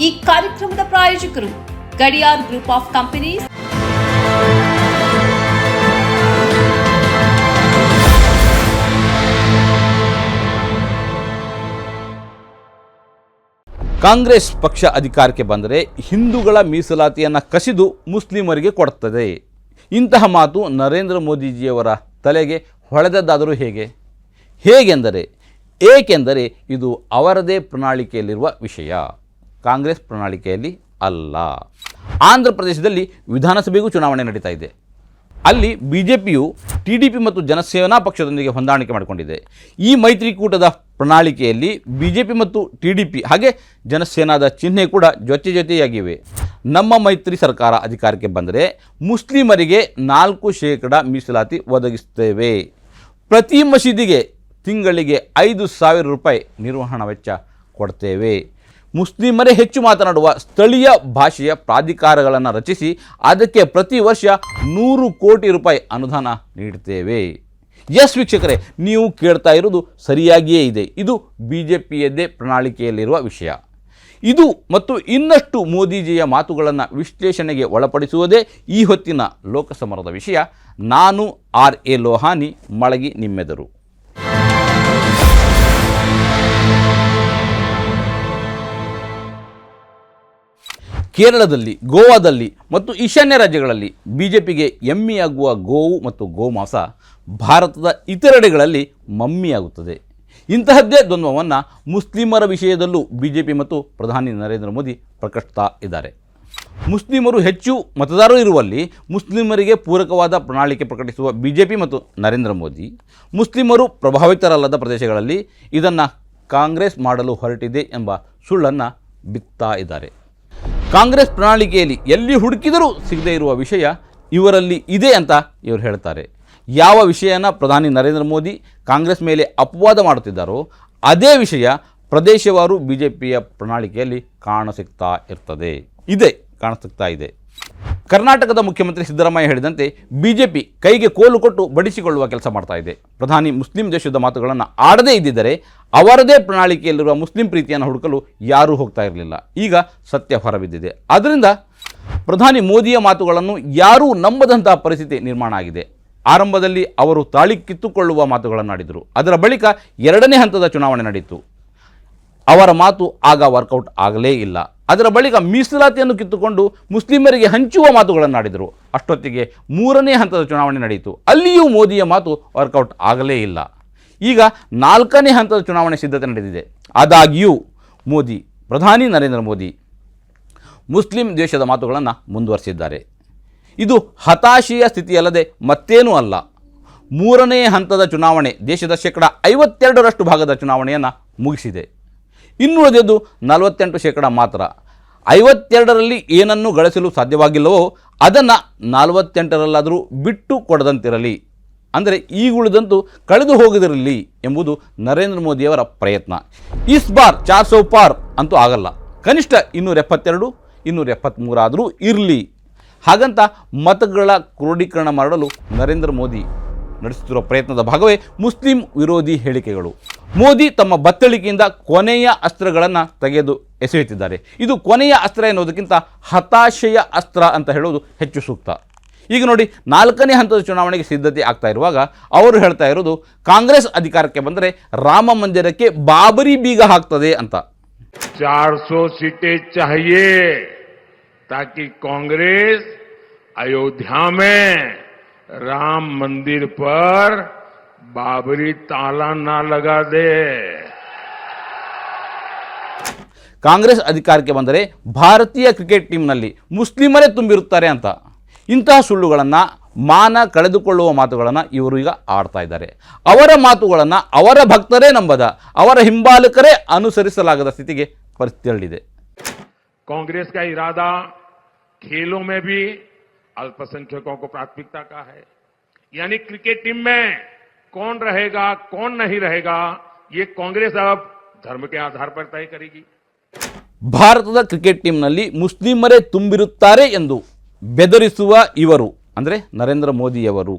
ಈ ಕಾರ್ಯಕ್ರಮದ ಪ್ರಾಯೋಜಕರು Gadiyar group of companies. Congress ಪಕ್ಷ ಅಧಿಕಾರಕ್ಕೆ ಬಂದರೆ ಹಿಂದೂಗಳ ಮೀಸಲಾತಿಯನ್ನು ಕಸಿದು ಮುಸ್ಲಿಮರಿಗೆ ಕೊಡುತ್ತದೆ ಇಂತಹ ಮಾತು ನರೇಂದ್ರ ಮೋದಿಜಿಯವರ ತಲೆಗೆ ಹೊಳೆದದ್ದಾದರೂ ಹೇಗೆ? ಹೇಗೆಂದರೆ, ಏಕೆಂದರೆ ಇದು ಅವರದೇ ಪ್ರಣಾಳಿಕೆಯಲ್ಲಿರುವ ವಿಷಯ. ಕಾಂಗ್ರೆಸ್ ಪ್ರಣಾಳಿಕೆಯಲ್ಲಿ ಅಲ್ಲ. ಆಂಧ್ರ ಪ್ರದೇಶದಲ್ಲಿ ವಿಧಾನಸಭೆಗೂ ಚುನಾವಣೆ ನಡೀತಾ ಇದೆ. ಅಲ್ಲಿ B J P T D P ಮತ್ತು ಜನಸೇನಾ ಪಕ್ಷದೊಂದಿಗೆ ಹೊಂದಾಣಿಕೆ ಮಾಡಿಕೊಂಡಿದೆ. ಈ ಮೈತ್ರಿಕೂಟದ ಪ್ರಣಾಳಿಕೆಯಲ್ಲಿ ಬಿ ಜೆ ಪಿ ಮತ್ತು ಟಿ ಡಿ ಪಿ ಹಾಗೆ ಜನಸೇನಾದ ಚಿಹ್ನೆ ಕೂಡ ಜೊತೆ ಜೊತೆಯಾಗಿವೆ. ನಮ್ಮ ಮೈತ್ರಿ ಸರ್ಕಾರ ಅಧಿಕಾರಕ್ಕೆ ಬಂದರೆ ಮುಸ್ಲಿಮರಿಗೆ ನಾಲ್ಕು ಶೇಕಡ ಮೀಸಲಾತಿ ಒದಗಿಸುತ್ತೇವೆ. ಪ್ರತಿ ಮಸೀದಿಗೆ ತಿಂಗಳಿಗೆ ಐದು ಸಾವಿರ ರೂಪಾಯಿ ನಿರ್ವಹಣಾ ವೆಚ್ಚ ಕೊಡ್ತೇವೆ. ಮುಸ್ಲಿಮರೇ ಹೆಚ್ಚು ಮಾತನಾಡುವ ಸ್ಥಳೀಯ ಭಾಷೆಯ ಪ್ರಾಧಿಕಾರಗಳನ್ನು ರಚಿಸಿ ಅದಕ್ಕೆ ಪ್ರತಿ ವರ್ಷ ನೂರು ಕೋಟಿ ರೂಪಾಯಿ ಅನುದಾನ ನೀಡುತ್ತೇವೆ ಎಸ್ ವೀಕ್ಷಕರೇ, ನೀವು ಕೇಳ್ತಾ ಇರೋದು ಸರಿಯಾಗಿಯೇ ಇದೆ. ಇದು ಬಿ ಜೆ ಪಿಯದ್ದೇ ಪ್ರಣಾಳಿಕೆಯಲ್ಲಿರುವ ವಿಷಯ. ಇದು ಮತ್ತು ಇನ್ನಷ್ಟು ಮೋದಿಜಿಯ ಮಾತುಗಳನ್ನು ವಿಶ್ಲೇಷಣೆಗೆ ಒಳಪಡಿಸುವುದೇ ಈ ಹೊತ್ತಿನ ಲೋಕಸಮರದ ವಿಷಯ. ನಾನು ಆರ್ ಎ ಲೋಹಾನಿ, ಮಳಗಿ ನಿಮ್ಮೆದರು. ಕೇರಳದಲ್ಲಿ, ಗೋವಾದಲ್ಲಿ ಮತ್ತು ಈಶಾನ್ಯ ರಾಜ್ಯಗಳಲ್ಲಿ ಬಿ ಜೆ ಪಿಗೆ ಎಮ್ಮಿಯಾಗುವ ಗೋವು ಮತ್ತು ಗೋಮಾಂಸ ಭಾರತದ ಇತರೆಡೆಗಳಲ್ಲಿ ಮಮ್ಮಿಯಾಗುತ್ತದೆ. ಇಂತಹದ್ದೇ ದ್ವಂದ್ವವನ್ನು ಮುಸ್ಲಿಮರ ವಿಷಯದಲ್ಲೂ ಬಿ ಜೆ ಪಿ ಮತ್ತು ಪ್ರಧಾನಿ ನರೇಂದ್ರ ಮೋದಿ ಪ್ರಕಟಿಸ್ತಾ ಇದ್ದಾರೆ. ಮುಸ್ಲಿಮರು ಹೆಚ್ಚು ಮತದಾರರು ಇರುವಲ್ಲಿ ಮುಸ್ಲಿಮರಿಗೆ ಪೂರಕವಾದ ಪ್ರಣಾಳಿಕೆ ಪ್ರಕಟಿಸುವ ಬಿ ಜೆ ಪಿ ಮತ್ತು ನರೇಂದ್ರ ಮೋದಿ, ಮುಸ್ಲಿಮರು ಪ್ರಭಾವಿತರಲ್ಲದ ಪ್ರದೇಶಗಳಲ್ಲಿ ಇದನ್ನು ಕಾಂಗ್ರೆಸ್ ಮಾಡಲು ಹೊರಟಿದೆ ಎಂಬ ಸುಳ್ಳನ್ನು ಬಿತ್ತಾ ಇದ್ದಾರೆ. ಕಾಂಗ್ರೆಸ್ ಪ್ರಣಾಳಿಕೆಯಲ್ಲಿ ಎಲ್ಲಿ ಹುಡುಕಿದರೂ ಸಿಗದೇ ಇರುವ ವಿಷಯ ಇವರಲ್ಲಿ ಇದೆ ಅಂತ ಇವರು ಹೇಳ್ತಾರೆ. ಯಾವ ವಿಷಯನ ಪ್ರಧಾನಿ ನರೇಂದ್ರ ಮೋದಿ ಕಾಂಗ್ರೆಸ್ ಮೇಲೆ ಅಪವಾದ ಮಾಡುತ್ತಿದ್ದಾರೋ ಅದೇ ವಿಷಯ ಪ್ರದೇಶವಾರು ಬಿ ಜೆ ಪಿಯ ಪ್ರಣಾಳಿಕೆಯಲ್ಲಿ ಕಾಣಸಿಗ್ತಾ ಇರ್ತದೆ. ಇದೆ, ಕಾಣಸಿಗ್ತಾ ಇದೆ. ಕರ್ನಾಟಕದ ಮುಖ್ಯಮಂತ್ರಿ ಸಿದ್ದರಾಮಯ್ಯ ಹೇಳಿದಂತೆ ಬಿಜೆಪಿ ಕೈಗೆ ಕೋಲು ಕೊಟ್ಟು ಬಡಿಸಿಕೊಳ್ಳುವ ಕೆಲಸ ಮಾಡ್ತಾ ಇದೆ. ಪ್ರಧಾನಿ ಮುಸ್ಲಿಂ ದೇಶದ ಮಾತುಗಳನ್ನು ಆಡದೇ ಇದ್ದಿದ್ದರೆ ಅವರದೇ ಪ್ರಣಾಳಿಕೆಯಲ್ಲಿರುವ ಮುಸ್ಲಿಂ ಪ್ರೀತಿಯನ್ನು ಹುಡುಕಲು ಯಾರೂ ಹೋಗ್ತಾ ಇರಲಿಲ್ಲ. ಈಗ ಸತ್ಯ ಹೊರಬಿದ್ದಿದೆ. ಆದ್ದರಿಂದ ಪ್ರಧಾನಿ ಮೋದಿಯ ಮಾತುಗಳನ್ನು ಯಾರೂ ನಂಬದಂತಹ ಪರಿಸ್ಥಿತಿ ನಿರ್ಮಾಣ ಆಗಿದೆ. ಆರಂಭದಲ್ಲಿ ಅವರು ತಾಳಿ ಕಿತ್ತುಕೊಳ್ಳುವ ಮಾತುಗಳನ್ನಾಡಿದರು. ಅದರ ಬಳಿಕ ಎರಡನೇ ಹಂತದ ಚುನಾವಣೆ ನಡೆಯಿತು ಅವರ ಮಾತು ಆಗ ವರ್ಕೌಟ್ ಆಗಲೇ ಇಲ್ಲ. ಅದರ ಬಳಿಕ ಮೀಸಲಾತಿಯನ್ನು ಕಿತ್ತುಕೊಂಡು ಮುಸ್ಲಿಮರಿಗೆ ಹಂಚುವ ಮಾತುಗಳನ್ನಾಡಿದರು ಅಷ್ಟೊತ್ತಿಗೆ ಮೂರನೇ ಹಂತದ ಚುನಾವಣೆ ನಡೆಯಿತು. ಅಲ್ಲಿಯೂ ಮೋದಿಯ ಮಾತು ವರ್ಕೌಟ್ ಆಗಲೇ ಇಲ್ಲ. ಈಗ ನಾಲ್ಕನೇ ಹಂತದ ಚುನಾವಣೆ ಸಿದ್ಧತೆ ನಡೆದಿದೆ. ಆದಾಗ್ಯೂ ಮೋದಿ, ಪ್ರಧಾನಿ ನರೇಂದ್ರ ಮೋದಿ ಮುಸ್ಲಿಂ ದೇಶದ ಮಾತುಗಳನ್ನು ಮುಂದುವರಿಸಿದ್ದಾರೆ. ಇದು ಹತಾಶೆಯ ಸ್ಥಿತಿಯಲ್ಲದೆ ಮತ್ತೇನೂ ಅಲ್ಲ. ಮೂರನೇ ಹಂತದ ಚುನಾವಣೆ ದೇಶದ ಶೇಕಡ ಐವತ್ತೆರಡರಷ್ಟು ಭಾಗದ ಚುನಾವಣೆಯನ್ನು ಮುಗಿಸಿದೆ. ಇನ್ನುಳಿದದ್ದು ನಲವತ್ತೆಂಟು ಶೇಕಡ ಮಾತ್ರ. ಐವತ್ತೆರಡರಲ್ಲಿ ಏನನ್ನು ಗಳಿಸಲು ಸಾಧ್ಯವಾಗಿಲ್ಲವೋ ಅದನ್ನು ನಲವತ್ತೆಂಟರಲ್ಲಾದರೂ ಬಿಟ್ಟು ಕೊಡದಂತಿರಲಿ. ಅಂದರೆ ಈಗುಳಿದಂತೂ ಕಳೆದು ಹೋಗದಿರಲಿ ಎಂಬುದು ನರೇಂದ್ರ ಮೋದಿಯವರ ಪ್ರಯತ್ನ. ಇಸ್ ಬಾರ್ ಚಾರ್ ಸೌ ಪಾರ್ ಅಂತೂ ಆಗಲ್ಲ. ಕನಿಷ್ಠ ಇನ್ನೂರ ಎಪ್ಪತ್ತೆರಡು, ಇನ್ನೂರ ಎಪ್ಪತ್ತ್ಮೂರಾದರೂ ಇರಲಿ. ಹಾಗಂತ ಮತಗಳ ಕ್ರೋಢೀಕರಣ ಮಾಡಲು ನರೇಂದ್ರ ಮೋದಿ ನಡೆಸುತ್ತಿರುವ ಪ್ರಯತ್ನದ ಭಾಗವೇ ಮುಸ್ಲಿಂ ವಿರೋಧಿ ಹೇಳಿಕೆಗಳು ಮೋದಿ ತಮ್ಮ ಬತ್ತಳಿಕೆಯಿಂದ ಕೊನೆಯ ಅಸ್ತ್ರಗಳನ್ನು ತೆಗೆದು ಎಸೆಯುತ್ತಿದ್ದಾರೆ ಇದು ಕೊನೆಯ ಅಸ್ತ್ರ ಎನ್ನುವುದಕ್ಕಿಂತ ಹತಾಶೆಯ ಅಸ್ತ್ರ ಅಂತ ಹೇಳೋದು ಹೆಚ್ಚು ಸೂಕ್ತ ಈಗ ನೋಡಿ ನಾಲ್ಕನೇ ಹಂತದ ಚುನಾವಣೆಗೆ ಸಿದ್ಧತೆ ಆಗ್ತಾ ಇರುವಾಗ ಅವರು ಹೇಳ್ತಾ ಇರೋದು ಕಾಂಗ್ರೆಸ್ ಅಧಿಕಾರಕ್ಕೆ ಬಂದರೆ ರಾಮ ಮಂದಿರಕ್ಕೆ ಬಾಬರಿ ಬೀಗ ಹಾಕ್ತದೆ ಅಂತ 400 सीटें चाहिए ताकि कांग्रेस अयोध्या में राम मंदिर पर बाबरी ताला ना लगा दे ಕಾಂಗ್ರೆಸ್ ಅಧಿಕಾರಕ್ಕೆ ಬಂದರೆ ಭಾರತೀಯ ಕ್ರಿಕೆಟ್ ಟೀಮ್ನಲ್ಲಿ ಮುಸ್ಲಿಮರೇ ತುಂಬಿರುತ್ತಾರೆ ಅಂತ ಇಂತಹ ಸುಳ್ಳುಗಳನ್ನು ಮಾನ ಕಳೆದುಕೊಳ್ಳುವ ಮಾತುಗಳನ್ನು ಇವರು ಈಗ ಆಡ್ತಾ ಇದ್ದಾರೆ ಅವರ ಮಾತುಗಳನ್ನು ಅವರ ಭಕ್ತರೇ ನಂಬದ ಅವರ ಹಿಂಬಾಲಕರೇ ಅನುಸರಿಸಲಾಗದ ಸ್ಥಿತಿಗೆ ಪರಿಸ್ಥಿತಿ ಹರಡಿದೆ कांग्रेस का इरादा खेलों में भी अल्पसंख्यकों को प्राथमिकता का है यानी क्रिकेट टीम में कौन रहेगा कौन नहीं रहेगा ये कांग्रेस अब धर्म के आधार पर तय करेगी ಭಾರತದ ಕ್ರಿಕೆಟ್ ಟೀಮ್ನಲ್ಲಿ ಮುಸ್ಲಿಮರೇ ತುಂಬಿರುತ್ತಾರೆ ಎಂದು ಬೆದರಿಸುವ ಇವರು ಅಂದರೆ ನರೇಂದ್ರ ಮೋದಿಯವರು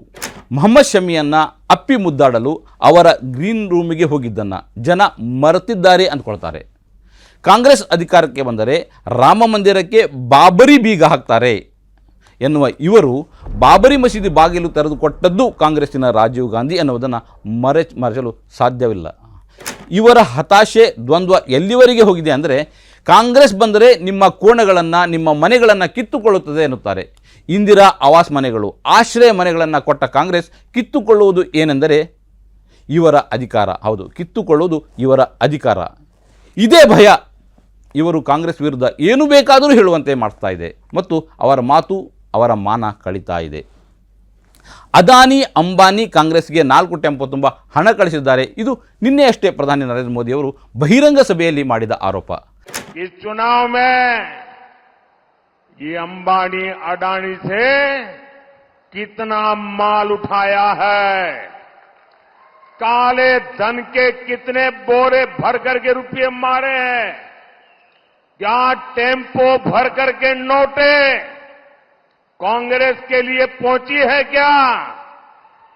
ಮೊಹಮ್ಮದ್ ಶಮಿಯನ್ನು ಅಪ್ಪಿ ಮುದ್ದಾಡಲು ಅವರ ಗ್ರೀನ್ ರೂಮಿಗೆ ಹೋಗಿದ್ದನ್ನು ಜನ ಮರೆತಿದ್ದಾರೆ ಅಂದ್ಕೊಳ್ತಾರೆ ಕಾಂಗ್ರೆಸ್ ಅಧಿಕಾರಕ್ಕೆ ಬಂದರೆ ರಾಮ ಮಂದಿರಕ್ಕೆ ಬಾಬರಿ ಬೀಗ ಹಾಕ್ತಾರೆ ಎನ್ನುವ ಇವರು ಬಾಬರಿ ಮಸೀದಿ ಬಾಗಿಲು ತೆರೆದುಕೊಟ್ಟದ್ದು ಕಾಂಗ್ರೆಸ್ಸಿನ ರಾಜೀವ್ ಗಾಂಧಿ ಎನ್ನುವುದನ್ನು ಮರೆ ಮರೆಸಲು ಸಾಧ್ಯವಿಲ್ಲ. ಇವರ ಹತಾಶೆ, ದ್ವಂದ್ವ ಎಲ್ಲಿವರೆಗೆ ಹೋಗಿದೆ ಅಂದರೆ ಕಾಂಗ್ರೆಸ್ ಬಂದರೆ ನಿಮ್ಮ ಕೋಣೆಗಳನ್ನು, ನಿಮ್ಮ ಮನೆಗಳನ್ನು ಕಿತ್ತುಕೊಳ್ಳುತ್ತದೆ ಎನ್ನುತ್ತಾರೆ. ಇಂದಿರಾ ಆವಾಸ್ ಮನೆಗಳು, ಆಶ್ರಯ ಮನೆಗಳನ್ನು ಕೊಟ್ಟ ಕಾಂಗ್ರೆಸ್ ಕಿತ್ತುಕೊಳ್ಳುವುದು ಏನೆಂದರೆ ಇವರ ಅಧಿಕಾರ. ಹೌದು, ಕಿತ್ತುಕೊಳ್ಳುವುದು ಇವರ ಅಧಿಕಾರ. ಇದೇ ಭಯ ಇವರು ಕಾಂಗ್ರೆಸ್ ವಿರುದ್ಧ ಏನು ಬೇಕಾದರೂ ಹೇಳುವಂತೆ ಮಾಡ್ತಾ ಇದೆ. ಮತ್ತು ಅವರ ಮಾತು ಅವರ ಮಾನ ಕಳೀತಾ ಇದೆ. ಅದಾನಿ, ಅಂಬಾನಿ ಕಾಂಗ್ರೆಸ್ಗೆ ನಾಲ್ಕು ಟೆಂಪೋ ತುಂಬ ಹಣ ಕಳಿಸಿದ್ದಾರೆ. ಇದು ನಿನ್ನೆಯಷ್ಟೇ ಪ್ರಧಾನಿ ನರೇಂದ್ರ ಮೋದಿ ಅವರು ಬಹಿರಂಗ ಸಭೆಯಲ್ಲಿ ಮಾಡಿದ ಆರೋಪ. ಈ ಚುನಾವಣೆ ಈ ಅಂಬಾನಿ, ಅಡಾನಿ ಸೇ ಮಾಲ್ ಉಠಾಯಾ ಹೈ? ಕಾಲೆ ಧನ್ಕೆ ಕೆ ಬೋರೆ ಭರ್ಕರ್ಗೆ ರೂಪಾಯಿ ಮಾರೆ ಯಾ ಟೆಂಪೋ ಭರ್ಕರ್ಗೆ ನೋಟೆ? कांग्रेस के लिए पहुंची है क्या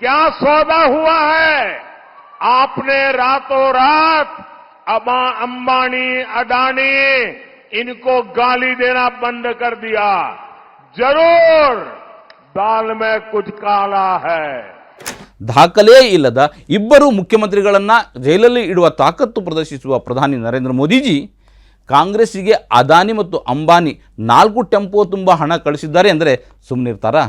क्या सौदा हुआ है आपने रातों रात अबा अंबानी अडानी इनको गाली देना बंद कर दिया जरूर दाल में कुछ काला है ದಾಖಲೆಯೇ ಇಲ್ಲದ ಇಬ್ಬರು ಮುಖ್ಯಮಂತ್ರಿಗಳನ್ನು ಜೈಲಲ್ಲಿ ಇಡುವ ತಾಕತ್ತು ಪ್ರದರ್ಶಿಸುವ ಪ್ರಧಾನಿ ನರೇಂದ್ರ ಮೋದಿಜಿ ಕಾಂಗ್ರೆಸ್ಸಿಗೆ ಅದಾನಿ ಮತ್ತು ಅಂಬಾನಿ ನಾಲ್ಕು ಟೆಂಪೋ ತುಂಬ ಹಣ ಕಳಿಸಿದ್ದಾರೆ ಅಂದರೆ ಸುಮ್ಮನಿರ್ತಾರಾ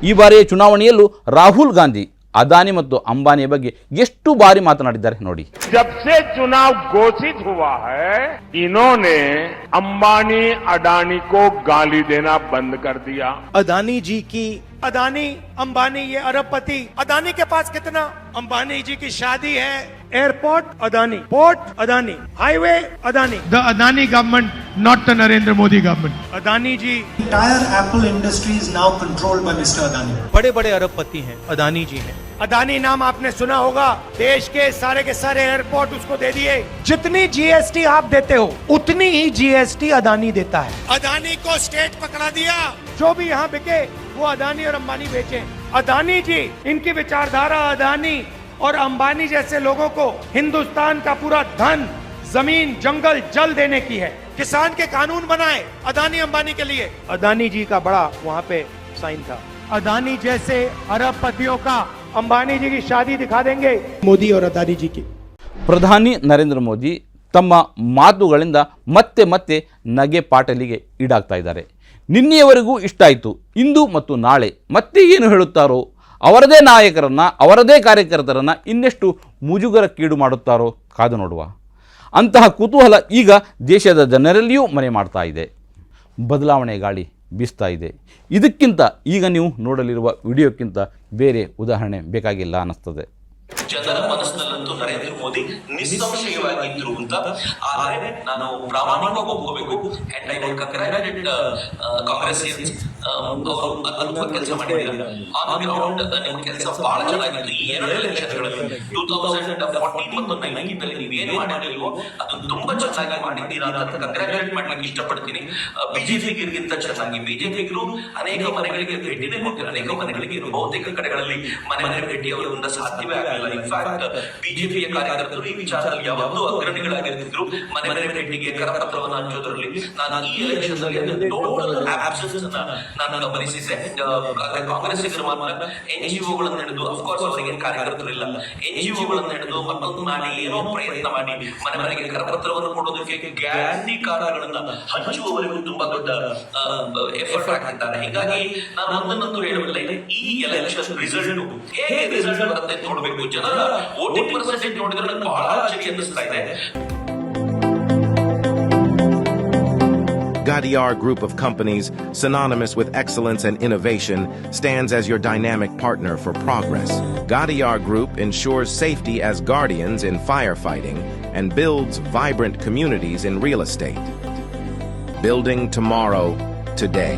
ಈ ಬಾರಿಯ ಚುನಾವಣೆಯಲ್ಲೂ ರಾಹುಲ್ ಗಾಂಧಿ ಅದಾನಿ ಮತ್ತು ಅಂಬಾನಿಯ ಬಗ್ಗೆ ಎಷ್ಟು ಬಾರಿ ಮಾತನಾಡಿದ್ದಾರೆ ನೋಡಿ. ಜಬ್ಸೆ ಚುನಾವ್ ಘೋಷಿತ ಹುವಾ ಹೈ ಇನ್ನೊನೆ ಅಂಬಾನಿ ಅಡಾನಿ ಕೋ ಗಾಲಿ ದೇನಾ ಬಂದ್ ಕರ್ ದಿಯಾ ಅದಾನಿ ಜಿ ಕಿ अदानी अंबानी ये अरबपति अदानी के पास कितना? अंबानी जी की शादी है। Airport Adani. Port Adani. Highway Adani. The Adani government not the Narendra Modi government. Adani ji. Entire Apple industry is now controlled by Mr. Adani. बड़े बड़े अरबपति हैं अदानी जी हैं। अदानी नाम आपने सुना होगा। देश के सारे के सारे एयरपोर्ट उसको दे दिए। जितनी जीएसटी आप देते हो उतनी ही जीएसटी अदानी देता है। अदानी को स्टेट पकड़ा दिया। जो भी यहाँ बिके वो अदानी और अंबानी बेचे अदानी जी इनकी विचारधारा अदानी और अंबानी जैसे लोगों को हिंदुस्तान का पूरा धन जमीन जंगल जल देने की है किसान के कानून बनाए अदानी अंबानी के लिए अदानी जी का बड़ा वहाँ पे साइन था अदानी जैसे अरबपतियों का अंबानी जी की शादी दिखा देंगे मोदी और अदानी जी की ಪ್ರಧಾನಿ ನರೇಂದ್ರ ಮೋದಿ ತಮ್ಮ ಮಾತುಗಳಿಂದ ಮತ್ತೆ ಮತ್ತೆ ನಗೆ ಪಾಟಲಿಗೆ ಈಡಾಗ್ತಾ ಇದ್ದಾರೆ ನಿನ್ನೆಯವರೆಗೂ ಇಷ್ಟ ಆಯಿತು. ಇಂದು ಮತ್ತು ನಾಳೆ ಮತ್ತೆ ಏನು ಹೇಳುತ್ತಾರೋ, ಅವರದೇ ನಾಯಕರನ್ನು, ಅವರದೇ ಕಾರ್ಯಕರ್ತರನ್ನು ಇನ್ನೆಷ್ಟು ಮುಜುಗರಕ್ಕೀಡು ಮಾಡುತ್ತಾರೋ ಕಾದು ನೋಡುವ. ಅಂತಹ ಕುತೂಹಲ ಈಗ ದೇಶದ ಜನರಲ್ಲಿಯೂ ಮನೆ ಮಾಡ್ತಾ ಇದೆ. ಬದಲಾವಣೆ ಗಾಳಿ ಬೀಸ್ತಾ ಇದೆ. ಇದಕ್ಕಿಂತ ಈಗ ನೀವು ನೋಡಲಿರುವ ವಿಡಿಯೋಕ್ಕಿಂತ ಬೇರೆ ಉದಾಹರಣೆ ಬೇಕಾಗಿಲ್ಲ ಅನ್ನಿಸ್ತದೆ. ಜನರ ಮನಸ್ಸಿನಲ್ಲಂತೂ ನರೇಂದ್ರ ಮೋದಿ ನಿಸ್ಸಂಶಯವಾಗಿ ಇದ್ರು ಅಂತ. ಆದರೆ ನಾನು ಪ್ರಾಮಾಣಿಕವಾಗಿ ಹೋಗಬೇಕು and I would congratulate Congress ಅವರು ಅದ್ಭುತ ಕೆಲಸ ಮಾಡಿದ್ದಾರೆ ಆನ್ ಗ್ರೌಂಡ್ ನಿಮ್ಮ ಕೆಲಸ ಬಹಳ ಚೆನ್ನಾಗಿತ್ತು. ಈ ಎರಡು ಎಲೆಕ್ಷನ್ಗಳಲ್ಲಿ ಟೂ ತೌಸಂಡ್ ಫೋರ್ಟೀನ್ ಮತ್ತು ನೈನ್ಟೀನ್ ನೀವು ಏನು ಮಾಡಿರಲಿಲ್ವೋ ಅದು ತುಂಬಾ ಚೆನ್ನಾಗಿ ಮಾಡಿದ್ದೀರಾ ಅಂತ ಕಂಗ್ರಾಚುಲೇಟ್ ಮಾಡ್ಲಿಕ್ಕೆ ಇಷ್ಟಪಡ್ತೀನಿ. ಬಿಜೆಪಿಗಿರಿಗಿಂತ ಚೆನ್ನಾಗಿ ಬಿಜೆಪಿಗರು ಅನೇಕ ಮನೆಗಳಿಗೆ ಭೇಟಿನೇ ಕೊಟ್ಟಿಲ್ಲ. ಅನೇಕ ಮನೆಗಳಿಗೆ ಬಹುತೇಕ ಕಡೆಗಳಲ್ಲಿ ಮನೆ ಮನೆ ಭೇಟಿ ಅವರಿಂದ ಸಾಧ್ಯವೇ ಆಗಲಿಲ್ಲ ಇನ್ಫ್ಯಾಕ್ಟ್ ಬಿಜೆಪಿಯ ಕಾರ್ಯಕರ್ತರು ಈ ವಿಚಾರದಲ್ಲಿ ಯಾವತ್ತೂ ಅಗ್ರಣಿಗಳಾಗಿರ್ತಿದ್ರು ಮನೆ ಮನೆ ಭೇಟಿಗೆ ಕರಪತ್ರವನ್ನು ಹಂಚೋದ್ರಲ್ಲಿ ನಾನು ಈ ಎಲೆಕ್ಷನ್ನಲ್ಲಿ ನಾನು ಗಮನಿಸಿದ್ದೆ. ಕಾಂಗ್ರೆಸ್ ಮಾತ್ರ ಎನ್ ಜಿ ಒಗಳನ್ನು ಹಿಡಿದು ಅಫ್ಕೋರ್ಸ್ ಅವರಿಗೆ ಕಾರ್ಯಕರ್ತರಿಲ್ಲ ಎನ್ ಜಿ ಒಗಳನ್ನು ಹಿಡಿದು ಮತ್ತೊಂದು ಮಾಡಿ, ಏನೋ ಪ್ರಯತ್ನ ಮಾಡಿ, ಮನೆ ಮನೆಗೆ ಕರಪತ್ರವನ್ನು ಕೊಡೋದಕ್ಕೆ ಗ್ಯಾರಂಟಿ ಕಾರಗಳನ್ನ ಹಂಚುವವರೆಗೂ ತುಂಬಾ ದೊಡ್ಡ ಎಫರ್ಟ್ ಹಾಕಿದ್ದಾರೆ. ಹೀಗಾಗಿ ನಾನು ಒಂದನ್ನೊಂದು ಇದೆ ಈ ಎಲೆಕ್ಷನ್ ರಿಸಲ್ಟ್ ಹೇಗೆ ರಿಸಲ್ಟ್ ಬರುತ್ತೆ ಅಂತ ನೋಡಬೇಕು ಜನರ ವೋಟಿಂಗ್ ಪರ್ಸೆಂಟೇಜ್ ನೋಡಿದ್ರೆ ನನಗೆ ಬಹಳ ಆಶ್ಚರ್ಯ ಅನ್ನಿಸ್ತಾ ಇದೆ Gadiar Group of Companies, synonymous with excellence and innovation, stands as your dynamic partner for progress. Gadiar Group ensures safety as guardians in firefighting and builds vibrant communities in real estate. Building tomorrow, today.